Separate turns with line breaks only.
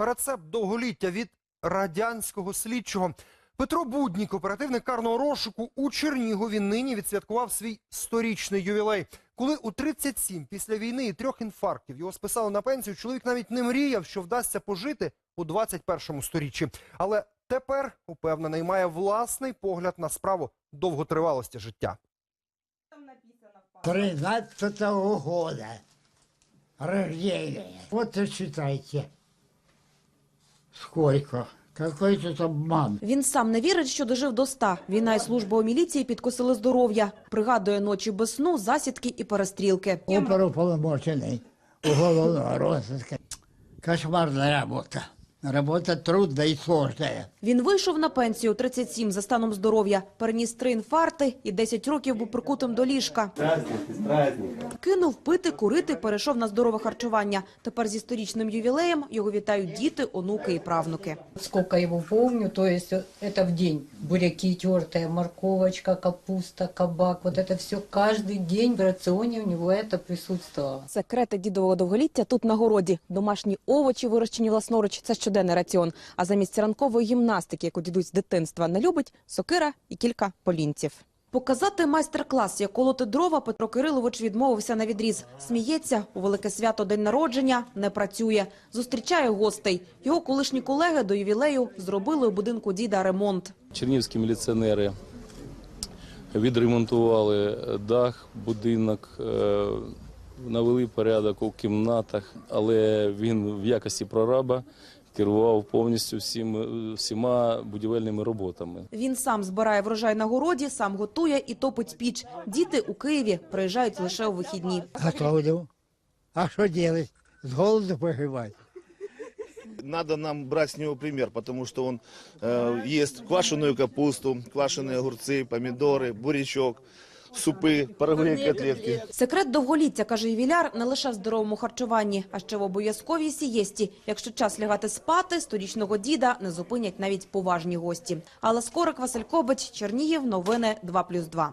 Рецепт довголіття від радянського слідчого. Петро Буднік, оперативник карного розшуку у Чернігові, нині відсвяткував свій сторічний ювілей. Коли у 37 після війни і трьох інфарктів його списали на пенсію, чоловік навіть не мріяв, що вдасться пожити у 21 сторіччі. Але тепер, упевнений, має власний погляд на справу довготривалості життя.
13 года рождения. Вот и считайте, сколько. Какой тут обман.
Він сам не вірить, що дожив до ста. Війна і служба у міліції підкосили здоров'я. Пригадує ночі без сну, засідки і перестрілки.
Оперуполномоченный уголовного розвитку. Кошмарна работа. Работа трудная и сложная.
Він вийшов на пенсію у 37 за станом здоров'я, переніс три інфаркти і 10 років був прикутим до ліжка. Кинув пити, курити, перейшов на здорове харчування. Тепер зі сторічним ювілеєм його вітають діти, онуки і правнуки.
Сколько его помню, то есть э, это в день. Буряки тертые, морковочка, капуста, кабак. Вот это все каждый день в рационе у него это присутствовало.
Секрети дідового довголіття тут на городі. Домашні овочі, вирощені власноруч – це щоденний раціон. А замість ранкової гімнастики, яку дідусь з дитинства не любить, сокира і кілька полінців. Показати майстер-клас, як колоти дрова, Петро Кирилович відмовився на відріз. Сміється, у велике свято день народження не працює. Зустрічає гостей. Його колишні колеги до ювілею зробили у будинку діда ремонт.
Чернівські міліціонери відремонтували дах, будинок, е, навели порядок у кімнатах, але він в якості прораба керував повністю всім, всіма будівельними роботами.
Він сам збирає врожай на городі, сам готує і топить піч. Діти у Києві приїжджають лише у вихідні.
Готовлю. А что делать? С голоду погибать.
Надо нам брать с него пример, потому что он э, ест квашеную капусту, квашеные огурцы, помидоры, бурячок, супы, пироги, котлетки.
Секрет довголіття, каже ювіляр, не лише в здоровому харчуванні, а ще в обов'язковій сієсті. Якщо час лягати спати, сторічного діда не зупинять навіть поважні гості. Але Скорик, Василь Кобич, Чернігів, новини 2+,2.